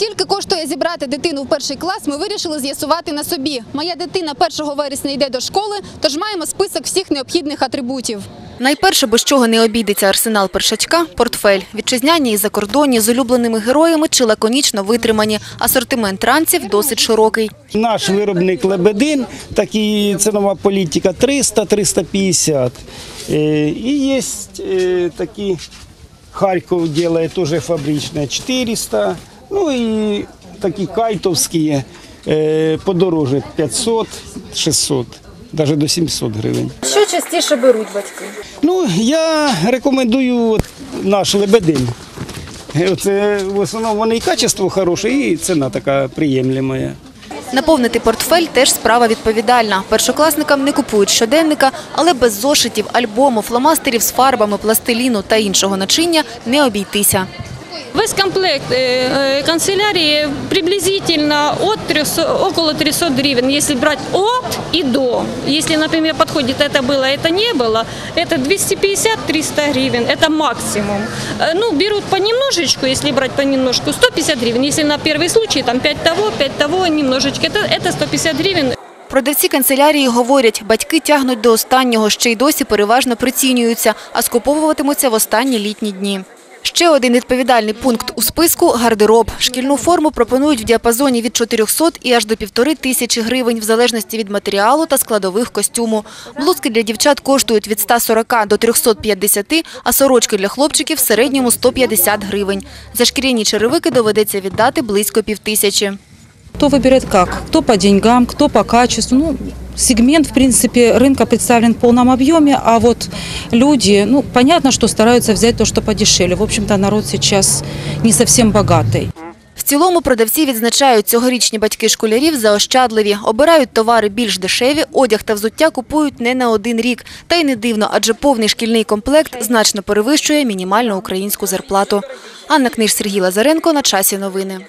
Скільки коштує зібрати дитину в перший клас, ми вирішили з'ясувати на собі. Моя дитина 1 вересня йде до школи, тож маємо список всіх необхідних атрибутів. Найперше, без чого не обійдеться арсенал першачка – портфель. Вітчизняні і закордонні з улюбленими героями чи лаконічно витримані. Асортимент ранців досить широкий. Наш виробник Лебедин, такі цінова політика 300-350. Е, І є е, такі, Харків робить теж фабричне 400. Ну і такі кайтовські е, подорожі 500-600, навіть до 700 гривень. Що частіше беруть батьки? Ну, я рекомендую от наш Лебедин. Е, Це в основному вони і качество хороше, і ціна така приємлема. Наповнити портфель – теж справа відповідальна. Першокласникам не купують щоденника, але без зошитів, альбому, фломастерів з фарбами, пластиліну та іншого начиння не обійтися. Весь комплект э, э, канцелярии приблизительно от 300, около 300 гривен, если брать от и до. Если, например, подходит это было, это не было, это 250-300 гривен, это максимум. Э, Ну, берут понемножечку, если брать понемножку, 150 гривен. Если на первый случай, там 5 того, 5 того, немножечко, это, это 150 гривен. Продавці канцелярії говорять, батьки тягнуть до останнього, ще й досі переважно прицінюються, а скуповуватимуться в останні літні дні. Ще один відповідальний пункт у списку – гардероб. Шкільну форму пропонують в діапазоні від 400 і аж до півтори тисячі гривень, в залежності від матеріалу та складових костюму. Блузки для дівчат коштують від 140 до 350, а сорочки для хлопчиків в середньому 150 гривень. За шкіряні черевики доведеться віддати близько півтисячі. Кто выберет как? Кто по деньгам, кто по качеству. Ну, сегмент, в принципе, рынка представлен в полном объеме, а вот люди, ну, понятно, что стараются взять то, что подешевле. В общем-то, народ сейчас не совсем богатый. В цілому продавці відзначають, цьогорічні батьки школярів заощадливі. Обирають товари більш дешеві, одяг та взуття купують не на один рік. Та й не дивно, адже повний шкільний комплект значно перевищує мінімальну українську зарплату. Анна Книж, Сергій Лазаренко. На часі новини.